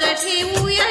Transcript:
कठी उया